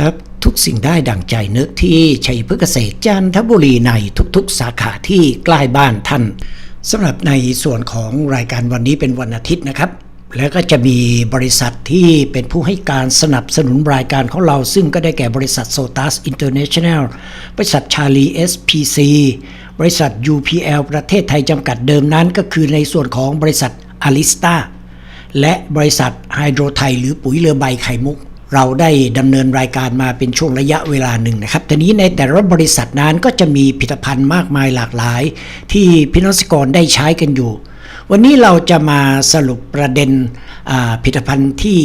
ครับ ทุกสิ่งได้ดั่งใจนึกที่ชัยพฤกษ์เกษตรจันทบุรีในทุกๆ สาขาที่ใกล้บ้านท่านสำหรับในส่วนของรายการวันนี้เป็นวันอาทิตย์นะครับ แล้วก็จะมีบริษัทที่เป็นผู้ให้การสนับสนุนรายการของเรา ซึ่งก็ได้แก่บริษัทโซตัสอินเตอร์เนชั่นแนลบริษัทชาลี SPC บริษัท UPL ประเทศไทยจำกัดเดิมนั้น ก็คือในส่วนของบริษัทอลิสตาและบริษัทไฮโดรไทยหรือปุ๋ยเรือใบไข่มุก เราได้ดำเนินรายการมาเป็นช่วงระยะเวลาหนึ่งนะครับทีนี้ในแต่ละบริษัทนั้นก็จะมีผลิตภัณฑ์มากมายหลากหลาย ที่พี่น้องเกรได้ใช้กันอยู่ วันนี้เราจะมาสรุปประเด็นผลิตภัณฑ์ที่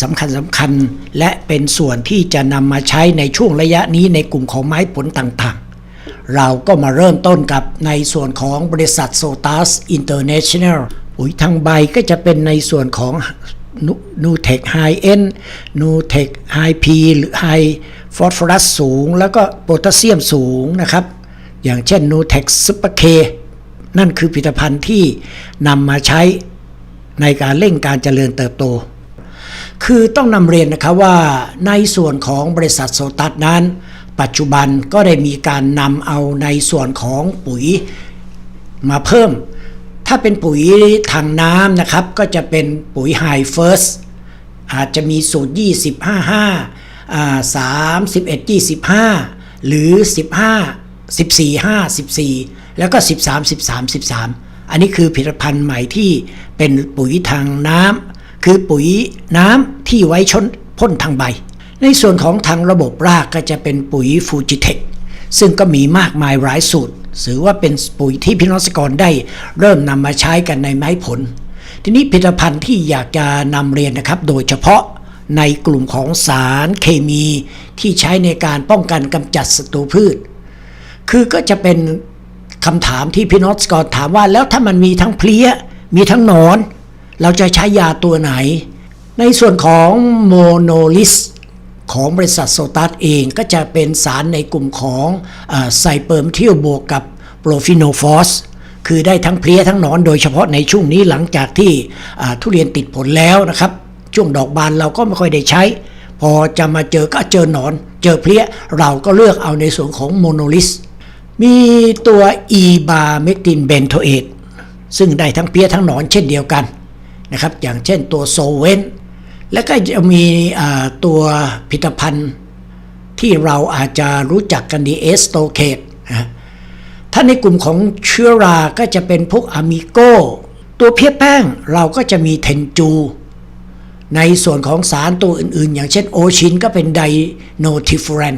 สำคัญสำคัญ และเป็นส่วนที่จะนำมาใช้ในช่วงระยะนี้ในกลุ่มของไม้ผลต่างๆ เราก็มาเริ่มต้นกับในส่วนของบริษัทโซตัสอินเตอร์เนชั่นแนลปุ๋ยทางใบก็จะเป็นในส่วนของ นูเทคไฮเอ็นนูเทคไฮพีหรือไฮฟอสฟอรัสสูง แล้วก็โพแทสเซียมสูงนะครับ อย่างเช่นนูเทคซุปเปอร์เคนั่นคือผลิตภัณฑ์ที่นำมาใช้ในการเร่งการเจริญเติบโต คือต้องนำเรียนนะครับว่าในส่วนของบริษัทโซตัสนั้น ปัจจุบันก็ได้มีการนำเอาในส่วนของปุ๋ยมาเพิ่ม ถ้าเป็นปุ๋ยทางน้ำนะครับ ก็จะเป็นปุ๋ยไฮเฟิร์สอาจจะมีสูตร25 5อ่า31 25 หรือ 15 14 5 14 แล้วก็ 13 13 13 อันนี้คือผลิตภัณฑ์ใหม่ที่เป็นปุ๋ยทางน้ำคือปุ๋ยน้ำที่ไว้ชนพ่นทางใบ ในส่วนของทางระบบรากก็จะเป็นปุ๋ยฟูจิเทคซึ่งก็มีมากมายหลายสูตร ถือว่าเป็นปุ๋ยที่พี่น้องเกษตรกรได้เริ่มนำมาใช้กันในไม้ผล ทีนี้ผลิตภัณฑ์ที่อยากจะนำเรียนนะครับ โดยเฉพาะในกลุ่มของสารเคมีที่ใช้ในการป้องกันกำจัดศัตรูพืช คือก็จะเป็นคำถามที่พี่น้องเกษตรกรถามว่า แล้วถ้ามันมีทั้งเพลี้ยมีทั้งนอน เราจะใช้ยาตัวไหน ในส่วนของโมโนลิสของบริษัทโซตัสเองก็จะเป็นสารในกลุ่มของไซเปิร์มเทียวบวกกับ โปรฟิโนฟอสคือได้ทั้งเพลี้ยทั้งหนอนโดยเฉพาะในช่วงนี้หลังจากที่ทุเรียนติดผลแล้วนะครับ ช่วงดอกบานเราก็ไม่ค่อยได้ใช้ พอจะมาเจอก็เจอหนอน เจอเพลี้ยเราก็เลือกเอาในส่วนของโมโนลิสมีตัวอีบาเมกตินเบนโทเอตซึ่งได้ทั้งเพี้ยทั้งหนอนเช่นเดียวกันนะครับอย่างเช่นตัวโซเวนแล้วก็จะมีตัวผลิตภัณฑ์ที่เราอาจจะรู้จักกันดีเอสโตเคตนะ ถ้าในกลุ่มของเชื้อราก็จะเป็นพวกอะมิโกตัวเพี้ยแป้งเราก็จะมีเทนจู ในส่วนของสารตัวอื่นๆ อย่างเช่นโอชินก็เป็นไดโนทิฟ r รน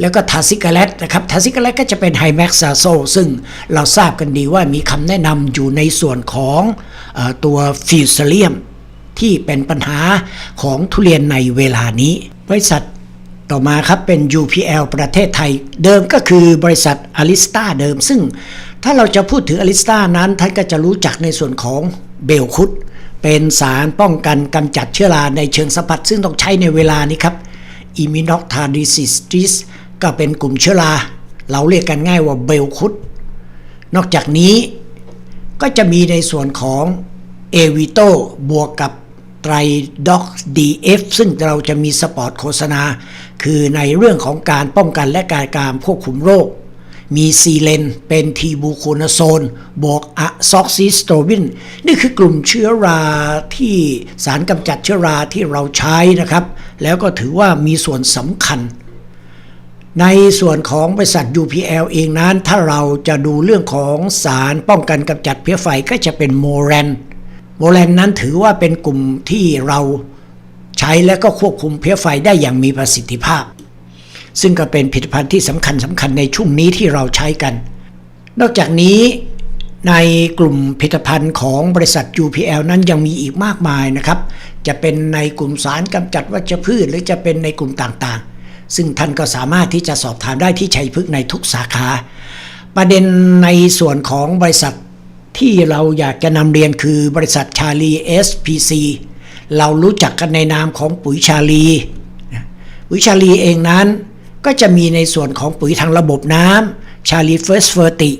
แล้วก็ทาซิกาเลตนะครับทาซิกาเลตก็จะเป็นไฮแม็กซาโซซึ่งเราทราบกันดีว่ามีคำแนะนำอยู่ในส่วนของอตัวฟิวเซเลียมที่เป็นปัญหาของทุเรียนในเวลานี้ บริษัท ต่อมาครับเป็น UPL ประเทศไทย เดิมก็คือบริษัทอลิสตาเดิม ซึ่งถ้าเราจะพูดถึงอลิสตานั้น ท่านก็จะรู้จักในส่วนของเบลคุด เป็นสารป้องกันกำจัดเชื้อราในเชิงสัมผัส ซึ่งต้องใช้ในเวลานี้ครับอิมินอกทาดิซิสติสก็เป็นกลุ่มเชื้อรา เราเรียกกันง่ายว่าเบลคุด นอกจากนี้ก็จะมีในส่วนของเอวิโตบวกกับ ไตรด็อกดีเอฟซึ่งเราจะมีสปอร์ตโฆษณา คือในเรื่องของการป้องกันและการการควบคุมโรค มีซีเลน เป็นทีบูโคนาโซน บวกอะซอกซิสโตบิน นี่คือกลุ่มเชื้อราที่สารกำจัดเชื้อราที่เราใช้นะครับ แล้วก็ถือว่ามีส่วนสำคัญ ในส่วนของบริษัท UPL เองนั้น ถ้าเราจะดูเรื่องของสารป้องกันกำจัดเพี้ยไฟก็จะเป็นโมแรน โมแรนนั้นถือว่าเป็นกลุ่มที่เราใช้และก็ควบคุมเพี้ยไฟได้อย่างมีประสิทธิภาพ ซึ่งก็เป็นผลิตภัณฑ์ที่สำคัญสำคัญในช่วงนี้ที่เราใช้กัน นอกจากนี้ในกลุ่มผลิตภัณฑ์ของบริษัท UPL นั้นยังมีอีกมากมายนะครับ จะเป็นในกลุ่มสารกำจัดวัชพืช หรือจะเป็นในกลุ่มต่างๆ ซึ่งท่านก็สามารถที่จะสอบถามได้ที่ชัยพฤกษ์ในทุกสาขา ประเด็นในส่วนของบริษัท ที่เราอยากจะนำเรียนคือบริษัทชาลี SPC เรารู้จักกันในนามของปุ๋ยชาลีปุ๋ยชาลีเองนั้นก็จะมีในส่วนของปุ๋ยทางระบบน้ำชาลีเฟิร์สเฟอร์ติ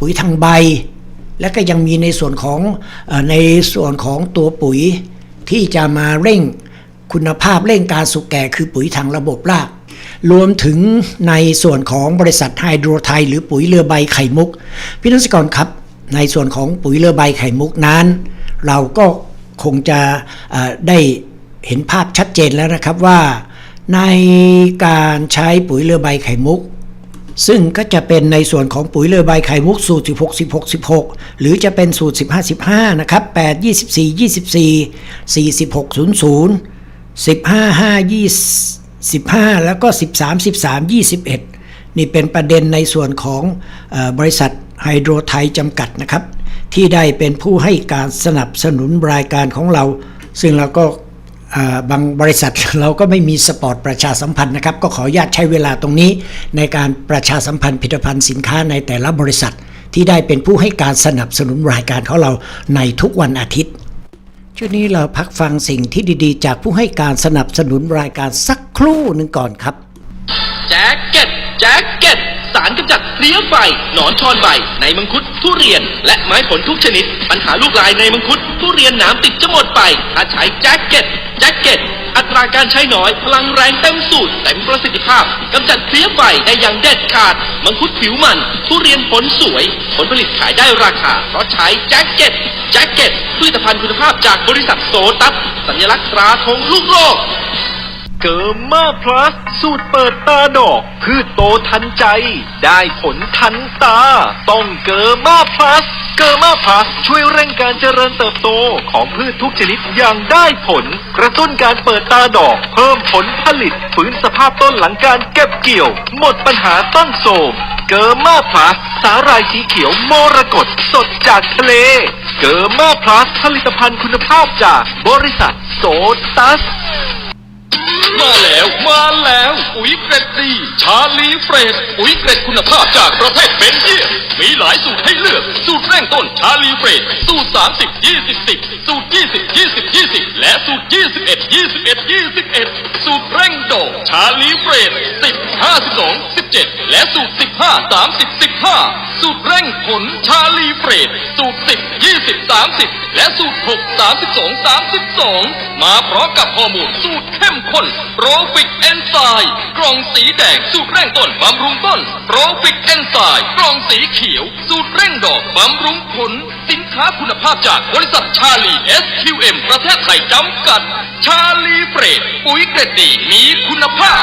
ปุ๋ยทางใบ และก็ยังมีในส่วนของในส่วนของตัวปุ๋ยที่จะมาเร่งคุณภาพเร่งการสุกแก่คือปุ๋ยทางระบบราก รวมถึงในส่วนของบริษัทไฮโดรไทยหรือปุ๋ยเรือใบไข่มุก พี่นักษกรครับ ในส่วนของปุ๋ยเรือใบไข่มุกนั้น เราก็คงจะได้เห็นภาพชัดเจนแล้วนะครับว่า ในการใช้ปุ๋ยเรือใบไข่มุก ซึ่งก็จะเป็นในส่วนของปุ๋ยเรือใบไข่มุกสูตร 16 16 16 หรือจะเป็นสูตร 15 15 นะครับ 8 24 24 46 00 15 5 20 15 แล้วก็ 13 13 21 นี่เป็นประเด็นในส่วนของอบริษัท ไฮโดรไทยจำกัดนะครับ ที่ได้เป็นผู้ให้การสนับสนุนรายการของเรา ซึ่งเราก็บางบริษัทเราก็ไม่มีสปอร์ตประชาสัมพันธ์นะครับ ก็ขออนุญาตใช้เวลาตรงนี้ ในการประชาสัมพันธ์ผลิตภัณฑ์สินค้าในแต่ละบริษัท ที่ได้เป็นผู้ให้การสนับสนุนรายการของเราในทุกวันอาทิตย์ช่วงนี้เราพักฟังสิ่งที่ดีๆ จากผู้ให้การสนับสนุนรายการสักครู่หนึ่งก่อนครับแจ็คเก็ตแจ็คเก็ตสารกำจัด เลี้ยไฟหนอนชอนใบ ในมังคุดทุเรียน และไม้ผลทุกชนิด ปัญหาลูกลายในมังคุดทุเรียนหนามติดจะหมดไปถ้าใช้แจ็คเก็ตแจ็คเก็ตอัตราการใช้น้อย พลังแรงเต็มสูตรเต็มประสิทธิภาพกำจัดเพลี้ยไฟได้อย่างเด็ดขาด มังคุดผิวมัน ทุเรียนผลสวย ผลผลิตขายได้ราคา เพราะใช้แจ็คเก็ตแจ็คเก็ตผลิตภัณฑ์คุณภาพจากบริษัทโซตัสสัญลักษณ์ตราธงลูกโลก เกิร์มาพลัส สูตรเปิดตาดอก พืชโตทันใจ ได้ผลทันตา ต้องเกิร์มาพลัส เกิร์มาพลัส ช่วยเร่งการเจริญเติบโตของพืชทุกชนิดอย่างได้ผล กระตุ้นการเปิดตาดอก เพิ่มผลผลิตฟื้นสภาพต้นหลังการเก็บเกี่ยว หมดปัญหาต้นโทรมเกิร์มาพลัส สาหร่ายสีเขียวมรกตสดจากทะเล เกิร์มาพลัส ผลิตภัณฑ์คุณภาพจากบริษัทโซตัส มาแล้วมาแล้วปุ๋ยเกรดดี ชาลีเฟรชปุ๋ยเกรดคุณภาพจากประเทศเบลเยียมมีหลายสูตรให้เลือก สูตรเร่งต้นชาลีเฟรชสูตร 30 20 10 สูตร 20 20 20 และสูตร 21 21 21 สูตรเร่งโดดชาลีเฟรช10 52 17 และสูตร 15 30 15 สูตรเร่งผลชาลีเฟรชสูตร 10 20 30 และสูตร 6 32 32 มาพร้อมกับฮอร์โมนสูตรเข้มข้นโปรฟิกเอนไซม์กล่องสีแดงสูตรเร่งต้นบำรุงต้นโปรฟิกเอนไซม์กล่องสีเขียว สูตรเร่งดอกบำรุงผล สินค้าคุณภาพจากบริษัทชาลี SQM ประเทศไทยจำกัด ชาลีเฟรดปุ๋ยเกรดดีมีคุณภาพ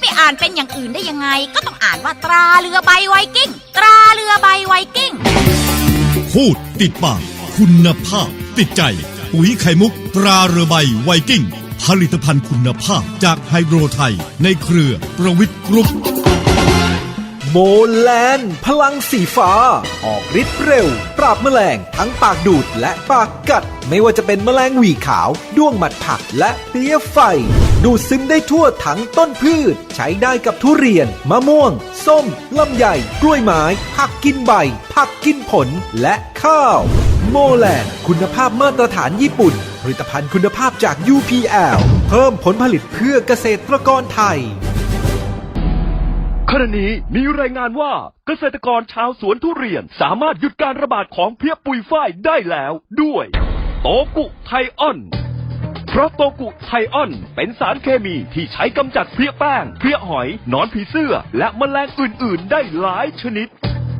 ป อ่านเป็นอย่างอื่นได้ยังไง ก็ต้องอ่านว่าตราเรือใบไวกิ้ง ตราเรือใบไวกิ้ง พูดติดปาก คุณภาพ ติดใจ ปุ๋ยไข่มุก ตราเรือใบไวกิ้ง ผลิตภัณฑ์คุณภาพจากไฮโดรไทย ในเครือประวิทย์กรุ๊ป โมแลนพลังสีฟ้า ออกฤทธิ์เร็ว ปราบแมลงทั้งปากดูดและปากกัด ไม่ว่าจะเป็นแมลงหวีขาว ด้วงหมัดผักและเพี้ยไฟ ดูดซึมได้ทั่วทั้งต้นพืช ใช้ได้กับทุเรียน มะม่วง ส้ม ลำไย กล้วยไม้ ผักกินใบ ผักกินผลและข้าว โมแลนคุณภาพมาตรฐานญี่ปุ่น ผลิตภัณฑ์คุณภาพจาก UPL เพิ่มผลผลิตเพื่อเกษตรกรไทย ขณะนี้มีรายงานว่าเกษตรกรชาวสวนทุเรียนสามารถหยุดการระบาดของเพี้ยปุยฝ้ายได้แล้วด้วย โตกุไทออน เพราะโตกุไทออนเป็นสารเคมีที่ใช้กำจัดเพี้ยแป้ง เพี้ยหอย หนอนผีเสื้อ และแมลงอื่น ๆ ได้หลายชนิด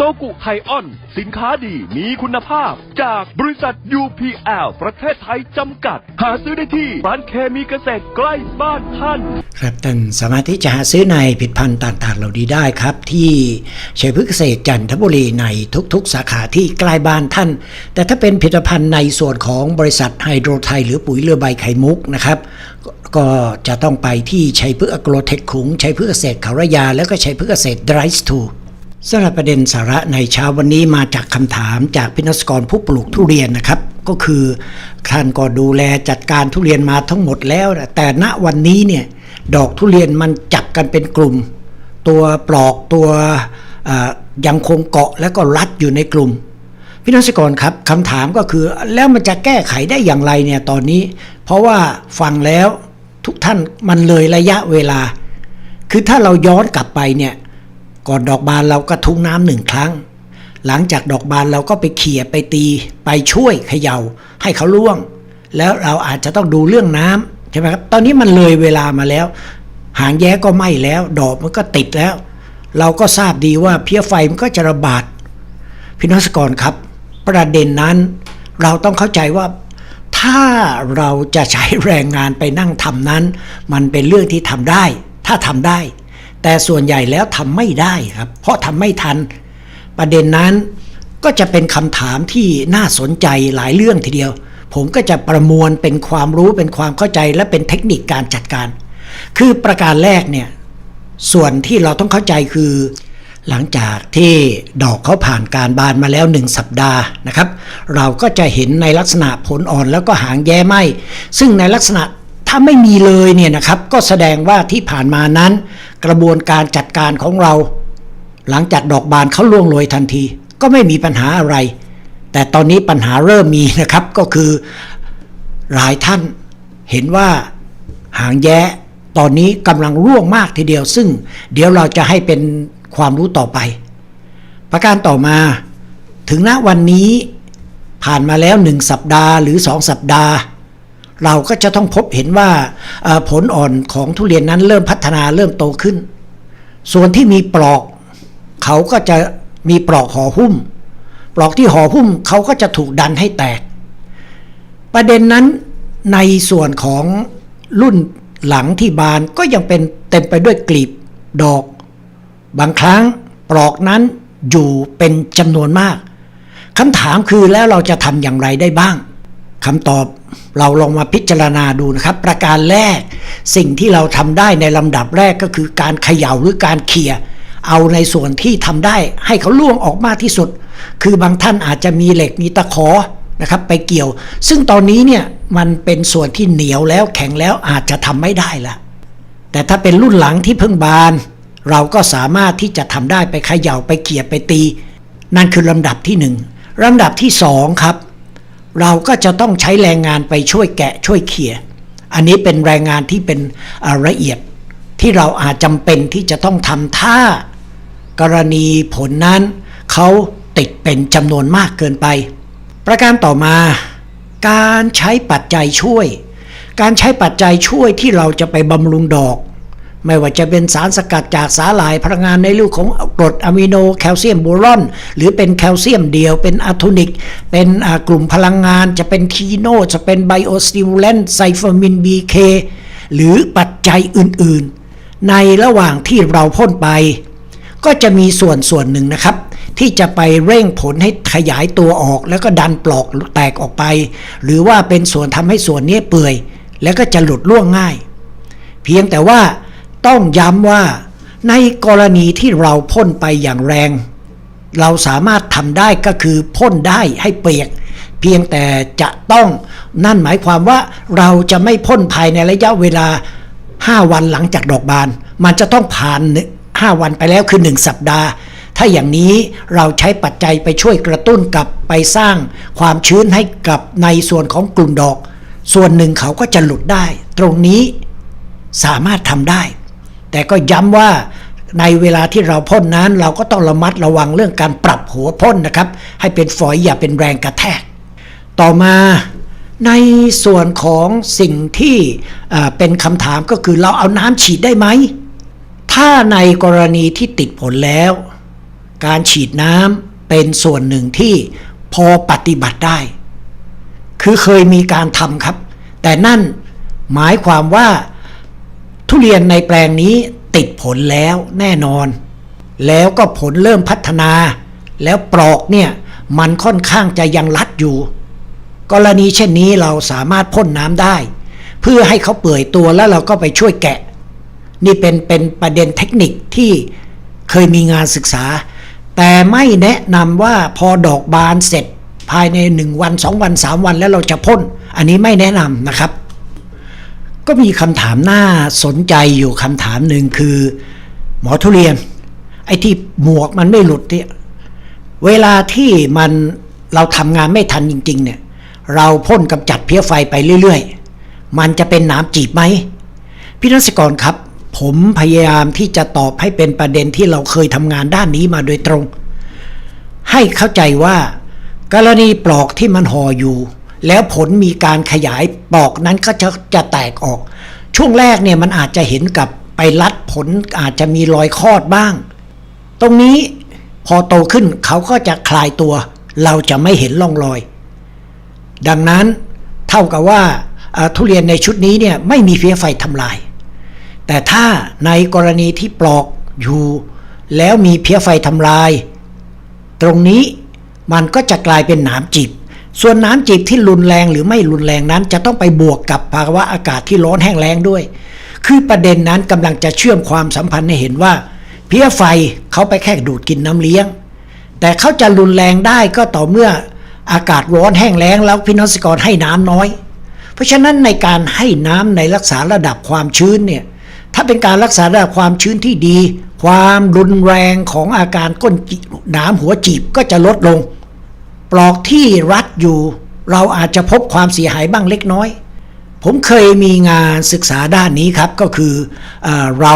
โตกุไทออน สินค้าดีมีคุณภาพ จากบริษัท UPL ประเทศไทยจำกัด หาซื้อได้ที่ร้านเคมีเกษตรใกล้บ้านท่านครับท่านสามารถที่จะหาซื้อในผลิตภัณฑ์ต่างๆ เหล่านี้ได้ครับ ที่ชัยพฤกษเกษตรจันทบุรีในทุกๆ สาขาที่ใกล้บ้านท่าน แต่ถ้าเป็นผลิตภัณฑ์ในส่วนของบริษัทไฮโดรไทย หรือปุ๋ยเรือใบไข่มุกนะครับก็จะต้องไปที่ชัยพฤกษ์อโกรเทคขุงชัยพฤกษ์เกษตรเขาระยา แล้วก็ชัยพฤกษ์เกษตรไดรส์ทู สำหรับประเด็นสาระในเช้าวันนี้มาจากคำถามจากพินักกรผู้ปลูกทุเรียนนะครับ ก็คือท่านก็ดูแลจัดการทุเรียนมาทั้งหมดแล้ว แต่ณวันนี้เนี่ยดอกทุเรียนมันจับกันเป็นกลุ่ม ตัวปลอกตัวยังคงเกาะแล้วก็รัดอยู่ในกลุ่มพี่นักกรครับคำถามก็คือแล้วมันจะแก้ไขได้อย่างไรเนี่ยตอนนี้ เพราะว่าฟังแล้วทุกท่านมันเลยระยะเวลา คือถ้าเราย้อนกลับไปเนี่ย ก่อนดอกบานเราก็ทุ้งน้ำหนึ่งครั้ง หลังจากดอกบานเราก็ไปเขี่ยไปตีไปช่วยเขย่าให้เขาล่วง แล้วเราอาจจะต้องดูเรื่องน้ำใช่ไหมครับตอนนี้มันเลยเวลามาแล้ว หางแย้ก็ไหม้แล้ว ดอกมันก็ติดแล้ว เราก็ทราบดีว่าเพี้ยไฟมันก็จะระบาดพี่นักกรครับ ประเด็นนั้นเราต้องเข้าใจว่าถ้าเราจะใช้แรงงานไปนั่งทำนั้น มันเป็นเรื่องที่ทำได้ ถ้าทำได้ แต่ส่วนใหญ่แล้วทำไม่ได้ครับ เพราะทำไม่ทัน ประเด็นนั้นก็จะเป็นคำถามที่น่าสนใจหลายเรื่องทีเดียว ผมก็จะประมวลเป็นความรู้เป็นความเข้าใจและเป็นเทคนิคการจัดการ คือประการแรกเนี่ยส่วนที่เราต้องเข้าใจคือ หลังจากที่ดอกเขาผ่านการบานมาแล้วหนึ่งสัปดาห์นะครับ เราก็จะเห็นในลักษณะผลอ่อนแล้วก็หางแย้ไหมซึ่งในลักษณะ ถ้าไม่มีเลยเนี่ยนะครับก็แสดงว่าที่ผ่านมานั้น กระบวนการจัดการของเรา หลังจากดอกบานเขาล่วงโรยทันที ก็ไม่มีปัญหาอะไร แต่ตอนนี้ปัญหาเริ่มมีนะครับก็คือหลายท่านเห็นว่าหางแย้ตอนนี้กำลังร่วงมากทีเดียว ซึ่งเดี๋ยวเราจะให้เป็นความรู้ต่อไป ประการต่อมา ถึงณวันนี้ผ่านมาแล้วหนึ่งสัปดาห์หรือสองสัปดาห์ เราก็จะต้องพบเห็นว่าผลอ่อนของทุเรียนนั้นเริ่มพัฒนาเริ่มโตขึ้น ส่วนที่มีปลอก เขาก็จะมีปลอกห่อหุ้ม ปลอกที่ห่อหุ้มเขาก็จะถูกดันให้แตก ประเด็นนั้นในส่วนของรุ่นหลังที่บานก็ยังเป็นเต็มไปด้วยกลีบดอก บางครั้งปลอกนั้นอยู่เป็นจำนวนมากคำถามคือแล้วเราจะทำอย่างไรได้บ้าง คำตอบเราลองมาพิจารณาดูนะครับ ประการแรกสิ่งที่เราทำได้ในลำดับแรกก็คือการเขย่าหรือการเขี่ยเอาในส่วนที่ทำได้ให้เขาล่วงออกมากที่สุด คือบางท่านอาจจะมีเหล็กมีตะขอนะครับไปเกี่ยว ซึ่งตอนนี้เนี่ยมันเป็นส่วนที่เหนียวแล้วแข็งแล้วอาจจะทำไม่ได้ละแต่ถ้าเป็นรุ่นหลังที่เพิ่งบาน เราก็สามารถที่จะทำได้ไปเขย่าไปเขี่ยไปตี นั่นคือลำดับที่หนึ่งลำดับที่สองครับ เราก็จะต้องใช้แรงงานไปช่วยแกะช่วยเขี่ยอันนี้เป็นแรงงานที่เป็นละเอียดที่เราอาจจำเป็นที่จะต้องทำถ้ากรณีผลนั้นเขาติดเป็นจำนวนมากเกินไป ประการต่อมา การใช้ปัจจัยช่วย การใช้ปัจจัยช่วยที่เราจะไปบำรุงดอก ไม่ว่าจะเป็นสารสกัดจากสาหร่ายพลังงานในรูปของกรดอะมิโนแคลเซียมบูรอน หรือเป็นแคลเซียมเดียว เป็นอะโทนิก เป็นกลุ่มพลังงานจะเป็นคีโนจะเป็นไบโอสติมูลเลนไซฟอร์มินบีเคหรือปัจจัยอื่นๆ ในระหว่างที่เราพ่นไป ก็จะมีส่วนส่วนหนึ่งนะครับ ที่จะไปเร่งผลให้ขยายตัวออก แล้วก็ดันปลอกแตกออกไป หรือว่าเป็นส่วนทำให้ส่วนนี้เปื่อย แล้วก็จะหลุดล่วงง่าย เพียงแต่ว่า ต้องย้ำว่า ในกรณีที่เราพ่นไปอย่างแรง เราสามารถทำได้ก็คือพ่นได้ให้เปียก เพียงแต่จะต้องนั่นหมายความว่าเราจะไม่พ่นภายในระยะเวลา 5 วันหลังจากดอกบาน มันจะต้องผ่าน 5 วันไปแล้วคือ 1 สัปดาห์ถ้าอย่างนี้เราใช้ปัจจัยไปช่วยกระตุ้นกับไปสร้างความชื้นให้กับในส่วนของกลุ่มดอก ส่วนหนึ่งเขาก็จะหลุดได้ ตรงนี้สามารถทำได้ แต่ก็ย้ำว่าในเวลาที่เราพ่นนั้นเราก็ต้องระมัดระวังเรื่องการปรับหัวพ่นนะครับ ให้เป็นฝอยอย่าเป็นแรงกระแทก ต่อมาในส่วนของสิ่งที่เอ่อเป็นคำถามก็คือเราเอาน้ำฉีดได้ไหม ถ้าในกรณีที่ติดผลแล้ว การฉีดน้ำเป็นส่วนหนึ่งที่พอปฏิบัติได้ คือเคยมีการทำครับ แต่นั่นหมายความว่า ทุเรียนในแปลงนี้ติดผลแล้วแน่นอน แล้วก็ผลเริ่มพัฒนา แล้วปลอกเนี่ยมันค่อนข้างจะยังรัดอยู่ กรณีเช่นนี้เราสามารถพ่นน้ำได้ เพื่อให้เขาเปื่อยตัวแล้วเราก็ไปช่วยแกะ นี่เป็นเป็นประเด็นเทคนิคที่เคยมีงานศึกษา แต่ไม่แนะนำว่าพอดอกบานเสร็จภายในหนึ่งวันสองวันสามวันแล้วเราจะพ่น อันนี้ไม่แนะนำนะครับ ก็มีคำถามน่าสนใจอยู่คำถามหนึ่งคือ หมอทุเรียน ไอ้ที่หมวกมันไม่หลุดเนี่ยเวลาที่มันเราทำงานไม่ทันจริง ๆ เนี่ย เราพ่นกำจัดเพี้ยไฟไปเรื่อย ๆ มันจะเป็นหนามจีบไหมพี่นักกรครับ ผมพยายามที่จะตอบให้เป็นประเด็นที่เราเคยทำงานด้านนี้มาโดยตรง ให้เข้าใจว่า กรณีปลอกที่มันห่ออยู่ แล้วผลมีการขยายปลอกนั้นก็จะจะแตกออก ช่วงแรกเนี่ยมันอาจจะเห็นกับไปรัดผลอาจจะมีรอยคอดบ้าง ตรงนี้พอโตขึ้นเขาก็จะคลายตัว เราจะไม่เห็นร่องรอย ดังนั้นเท่ากับว่าทุเรียนในชุดนี้เนี่ยไม่มีเพี้ยไฟทำลาย แต่ถ้าในกรณีที่ปลอกอยู่ แล้วมีเพี้ยไฟทำลาย ตรงนี้มันก็จะกลายเป็นหนามจีบ ส่วนนามจีบที่รุนแรงหรือไม่รุนแรงนั้น จะต้องไปบวกกับภาวะอากาศที่ร้อนแห้งแล้งด้วย คือประเด็นนั้นกำลังจะเชื่อมความสัมพันธ์ให้เห็นว่า เพี้ยไฟเขาไปแค่ดูดกินน้ำเลี้ยง แต่เขาจะรุนแรงได้ก็ต่อเมื่ออากาศร้อนแห้งแล้งแล้วพี่น้องเกรให้น้ำน้อย เพราะฉะนั้นในการให้น้ำในรักษาระดับความชื้นเนี่ยถ้าเป็นการรักษาระดับความชื้นที่ดี ความรุนแรงของอาการก้นจิหนามหัวจีบก็จะลดลง ปลอกที่รัดอยู่ เราอาจจะพบความเสียหายบ้างเล็กน้อย ผมเคยมีงานศึกษาด้านนี้ครับก็คือเออเรา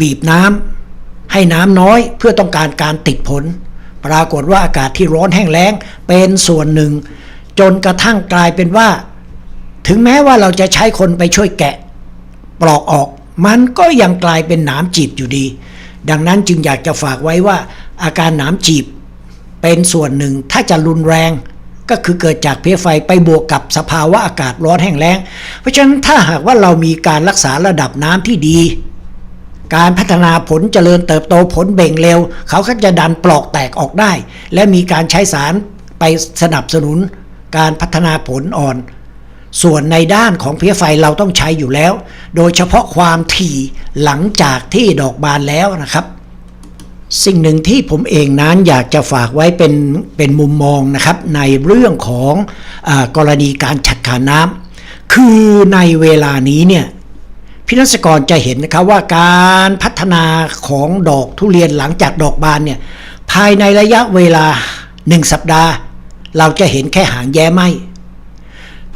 บีบน้ำให้น้ำน้อยเพื่อต้องการการติดผล ปรากฏว่าอากาศที่ร้อนแห้งแล้งเป็นส่วนหนึ่ง จนกระทั่งกลายเป็นว่า ถึงแม้ว่าเราจะใช้คนไปช่วยแกะ ปลอกออกมันก็ยังกลายเป็นหนามจีบอยู่ดี ดังนั้นจึงอยากจะฝากไว้ว่าอาการหนามจีบ เป็นส่วนหนึ่งถ้าจะรุนแรง ก็คือเกิดจากเพี้ยไฟไปบวกกับสภาวะอากาศร้อนแห้งแล้ง เพราะฉะนั้นถ้าหากว่าเรามีการรักษาระดับน้ำที่ดี การพัฒนาผลเจริญเติบโตผลเบ่งเร็ว เขาก็จะดันปลอกแตกออกได้ และมีการใช้สารไปสนับสนุน การพัฒนาผลอ่อนส่วนในด้านของเพี้ยไฟเราต้องใช้อยู่แล้ว โดยเฉพาะความถี่หลังจากที่ดอกบานแล้วนะครับ สิ่งหนึ่งที่ผมเองนั้นอยากจะฝากไว้เป็นเป็นมุมมองนะครับในเรื่องของอกรณีการฉัดขาน้ำคือในเวลานี้เนี่ยพี่นักกรจะเห็นนะครับว่าการพัฒนาของดอกทุเรียนหลังจากดอกบานเนี่ยภายในระยะเวลาหนึ่งสัปดาห์ เราจะเห็นแค่หางแย้ไหม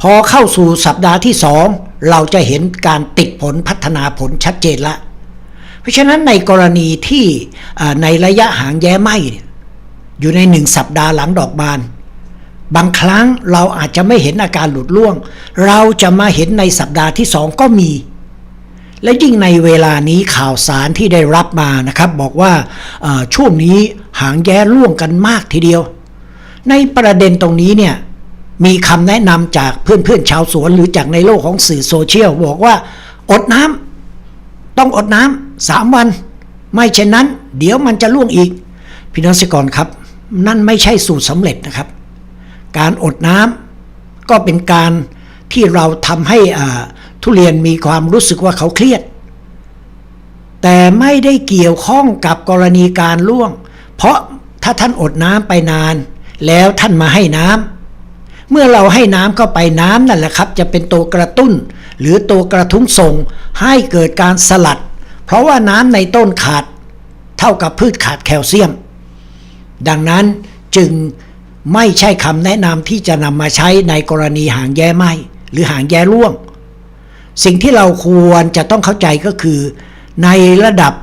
พอเข้าสู่สัปดาห์ที่สองเราจะเห็นการติดผลพัฒนาผลชัดเจนละ เพราะฉะนั้นในกรณีที่ในระยะหางแย้ไหมอยู่ในหนึ่งสัปดาห์หลังดอกบาน บางครั้งเราอาจจะไม่เห็นอาการหลุดร่วง เราจะมาเห็นในสัปดาห์ที่สองก็มี และยิ่งในเวลานี้ข่าวสารที่ได้รับมานะครับ บอกว่าช่วงนี้หางแย้ร่วงกันมากทีเดียว ในประเด็นตรงนี้เนี่ยมีคำแนะนำจากเพื่อนๆชาวสวนหรือจากในโลกของสื่อโซเชียลบอกว่า อดน้ำต้องอดน้ำ สามวัน ไม่เช่นนั้น เดี๋ยวมันจะล่วงอีก พี่น้องเกษตรกรครับ นั่นไม่ใช่สูตรสำเร็จนะครับ การอดน้ำก็เป็นการที่เราทำให้ทุเรียนมีความรู้สึกว่าเขาเครียด แต่ไม่ได้เกี่ยวข้องกับกรณีการล่วง เพราะถ้าท่านอดน้ำไปนาน แล้วท่านมาให้น้ำเมื่อเราให้น้ำเข้าไปน้ำนั่นแหละครับ จะเป็นตัวกระตุ้น หรือตัวกระทุ้งส่งให้เกิดการสลัด เพราะว่าน้ำในต้นขาดเท่ากับพืชขาดแคลเซียม ดังนั้นจึงไม่ใช่คำแนะนำที่จะนำมาใช้ในกรณีหางแย้ไหมหรือหางแย้ร่วง สิ่งที่เราควรจะต้องเข้าใจก็คือ ในระดับ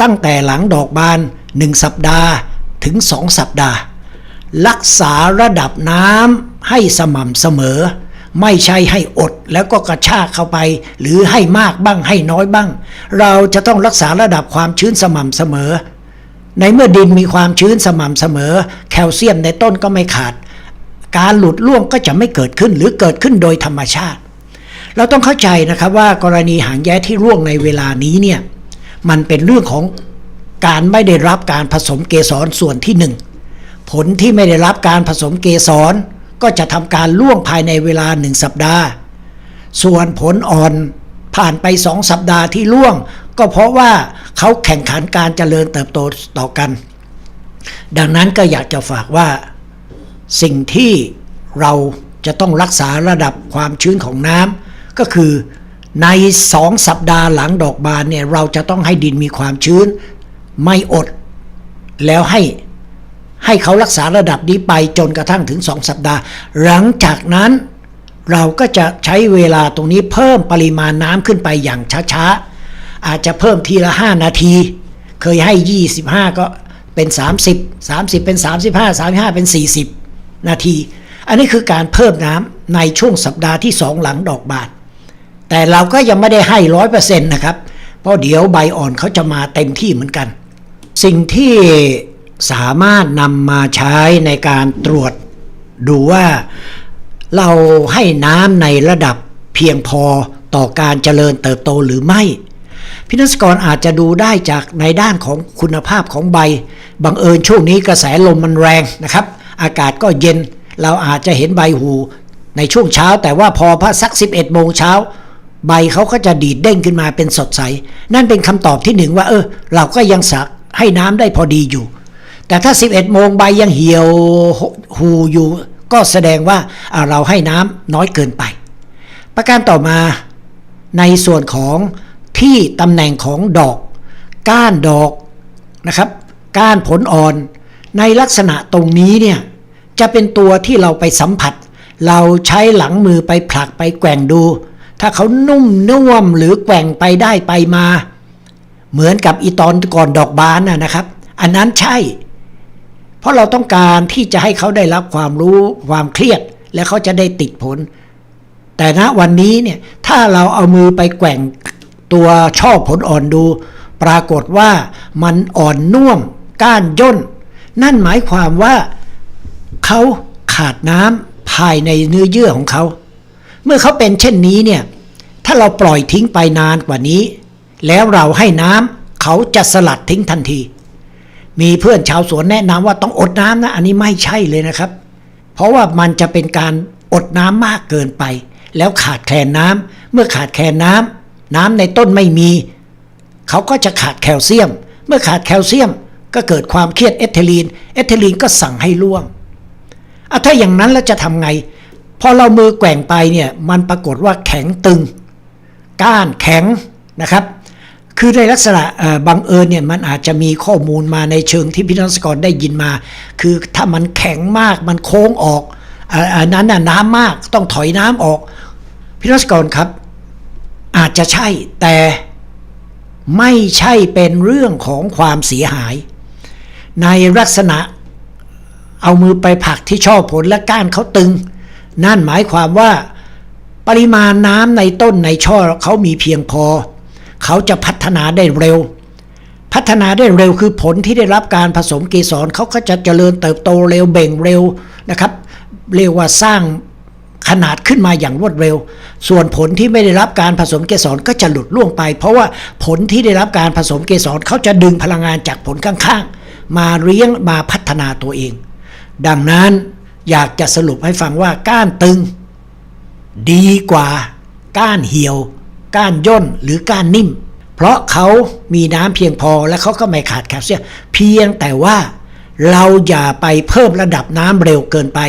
ตั้งแต่หลังดอกบาน 1 สัปดาห์ถึง 2 สัปดาห์ รักษาระดับน้ำให้สม่ำเสมอ ไม่ใช่ให้อดแล้วก็กระชากเข้าไป หรือให้มากบ้างให้น้อยบ้าง เราจะต้องรักษาระดับความชื้นสม่ำเสมอ ในเมื่อดินมีความชื้นสม่ำเสมอ แคลเซียมในต้นก็ไม่ขาด การหลุดร่วงก็จะไม่เกิดขึ้นหรือเกิดขึ้นโดยธรรมชาติ เราต้องเข้าใจนะครับว่ากรณีหางแย้ที่ร่วงในเวลานี้เนี่ยมันเป็นเรื่องของการไม่ได้รับการผสมเกสรส่วนที่หนึ่งผลที่ไม่ได้รับการผสมเกสร ก็จะทำการล่วงภายในเวลาหนึ่งสัปดาห์ ส่วนผลอ่อนผ่านไปสองสัปดาห์ที่ล่วง ก็เพราะว่าเขาแข่งขันการเจริญเติบโตต่อกัน ดังนั้นก็อยากจะฝากว่าสิ่งที่เราจะต้องรักษาระดับความชื้นของน้ำก็คือในสองสัปดาห์หลังดอกบานเนี่ยเราจะต้องให้ดินมีความชื้น ไม่อด แล้วให้ ให้เขารักษาระดับนี้ไปจนกระทั่งถึงสองสัปดาห์ หลังจากนั้นเราก็จะใช้เวลาตรงนี้เพิ่มปริมาณน้ำขึ้นไปอย่างช้าๆ อาจจะเพิ่มทีละ 5 นาที เคยให้ 25 ก็เป็น 30 30 เป็น 35 35 เป็น 40 นาที อันนี้คือการเพิ่มน้ำในช่วงสัปดาห์ที่ 2 หลังดอกบานแต่เราก็ยังไม่ได้ให้ร้อยเปอร์เซ็นต์นะครับ เพราะเดี๋ยวใบอ่อนเขาจะมาเต็มที่เหมือนกัน สิ่งที่ สามารถนำมาใช้ในการตรวจดูว่าเราให้น้ำในระดับเพียงพอต่อการเจริญเติบโตหรือไม่ พินักกรอาจจะดูได้จากในด้านของคุณภาพของใบ บังเอิญช่วงนี้กระแสลมมันแรงนะครับ อากาศก็เย็น เราอาจจะเห็นใบหูในช่วงเช้า แต่ว่าพอพระสัก 11 โมงเช้า ใบเขาก็จะดีดเด้งขึ้นมาเป็นสดใส นั่นเป็นคำตอบที่หนึ่งว่า เออ เราก็ยังสักให้น้ำได้พอดีอยู่ แต่ถ้า 11 โมงใบยังเหี่ยวหูอยู่ ก็แสดงว่าเราให้น้ำน้อยเกินไป ประการต่อมาในส่วนของที่ตำแหน่งของดอก ก้านดอกนะครับก้านผลอ่อน ในลักษณะตรงนี้เนี่ยจะเป็นตัวที่เราไปสัมผัส เราใช้หลังมือไปผลักไปแกว่งดู ถ้าเขานุ่มน่วมหรือแกว่งไปได้ไปมา เหมือนกับอีตอนก่อนดอกบานนะนะครับ อันนั้นใช่ เพราะเราต้องการที่จะให้เขาได้รับความรู้ความเครียด และเขาจะได้ติดผล แต่ณวันนี้เนี่ยถ้าเราเอามือไปแกว่งตัวช่อผลอ่อนดู ปรากฏว่ามันอ่อนน่วมก้านย่น นั่นหมายความว่าเขาขาดน้ำภายในเนื้อเยื่อของเขา เมื่อเขาเป็นเช่นนี้เนี่ยถ้าเราปล่อยทิ้งไปนานกว่านี้ แล้วเราให้น้ำเขาจะสลัดทิ้งทันที มีเพื่อนชาวสวนแนะนำว่าต้องอดน้ำนะ อันนี้ไม่ใช่เลยนะครับ เพราะว่ามันจะเป็นการอดน้ำมากเกินไป แล้วขาดแคลนน้ำเมื่อขาดแคลนน้ำน้ำในต้นไม่มี เขาก็จะขาดแคลเซียม เมื่อขาดแคลเซียมก็เกิดความเครียดเอทิลีน เอทิลีนก็สั่งให้ร่วงอะถ้าอย่างนั้นแล้วจะทำไง พอเรามือแกว่งไปเนี่ยมันปรากฏว่าแข็งตึง ก้านแข็งนะครับ คือในลักษณะบังเอิญเนี่ยมันอาจจะมีข้อมูลมาในเชิงที่พี่นักสกรได้ยินมา คือถ้ามันแข็งมากมันโค้งออกอันนั้นน่ะน้ำมากต้องถอยน้ำออก พี่นักสกรครับ อาจจะใช่แต่ไม่ใช่เป็นเรื่องของความเสียหาย ในลักษณะเอามือไปผลักที่ช่อผลและก้านเขาตึง นั่นหมายความว่าปริมาณน้ำในต้นในช่อเขามีเพียงพอ เขาจะพัฒนาได้เร็ว พัฒนาได้เร็วคือผลที่ได้รับการผสมเกสรเขาก็จะเจริญเติบโตเร็วเบ่งเร็วนะครับ เรียกว่าสร้างขนาดขึ้นมาอย่างรวดเร็ว ส่วนผลที่ไม่ได้รับการผสมเกสรก็จะหลุดล่วงไป เพราะว่าผลที่ได้รับการผสมเกสรเขาจะดึงพลังงานจากผลข้างๆ มาเลี้ยงมาพัฒนาตัวเอง ดังนั้นอยากจะสรุปให้ฟังว่าก้านตึง ดีกว่าก้านเหี่ยว ก้านย่นหรือก้านนิ่ม เพราะเขามีน้ำเพียงพอและเขาก็ไม่ขาดแคลเซียมเพียงแต่ว่าเราอย่าไปเพิ่มระดับน้ำเร็วเกินไป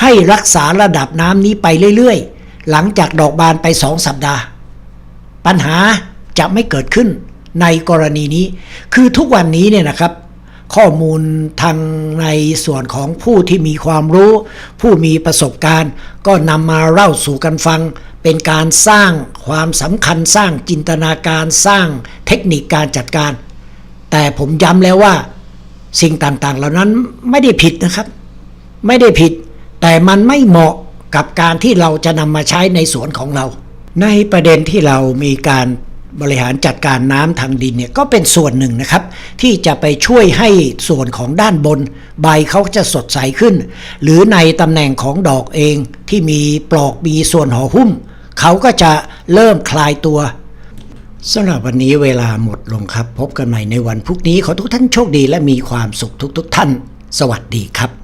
ให้รักษาระดับน้ำนี้ไปเรื่อยๆ หลังจากดอกบานไปสองสัปดาห์ ปัญหาจะไม่เกิดขึ้นในกรณีนี้ คือทุกวันนี้เนี่ยนะครับ ข้อมูลทางในส่วนของผู้ที่มีความรู้ ผู้มีประสบการณ์ ก็นำมาเล่าสู่กันฟัง เป็นการสร้างความสำคัญสร้างจินตนาการสร้างเทคนิคการจัดการ แต่ผมย้ำแล้วว่า สิ่งต่างๆ เหล่านั้นไม่ได้ผิดนะครับ ไม่ได้ผิด แต่มันไม่เหมาะกับการที่เราจะนำมาใช้ในสวนของเรา ในประเด็นที่เรามีการ บริหารจัดการน้ำทางดินเนี่ยก็เป็นส่วนหนึ่งนะครับ ที่จะไปช่วยให้ส่วนของด้านบน ใบเขาจะสดใสขึ้น หรือในตำแหน่งของดอกเองที่มีปลอกมีส่วนห่อหุ้ม เขาก็จะเริ่มคลายตัวสำหรับวันนี้เวลาหมดลงครับ พบกันใหม่ในวันพรุ่งนี้ขอทุกท่านโชคดีและมีความสุขทุกๆทท่าน สวัสดีครับ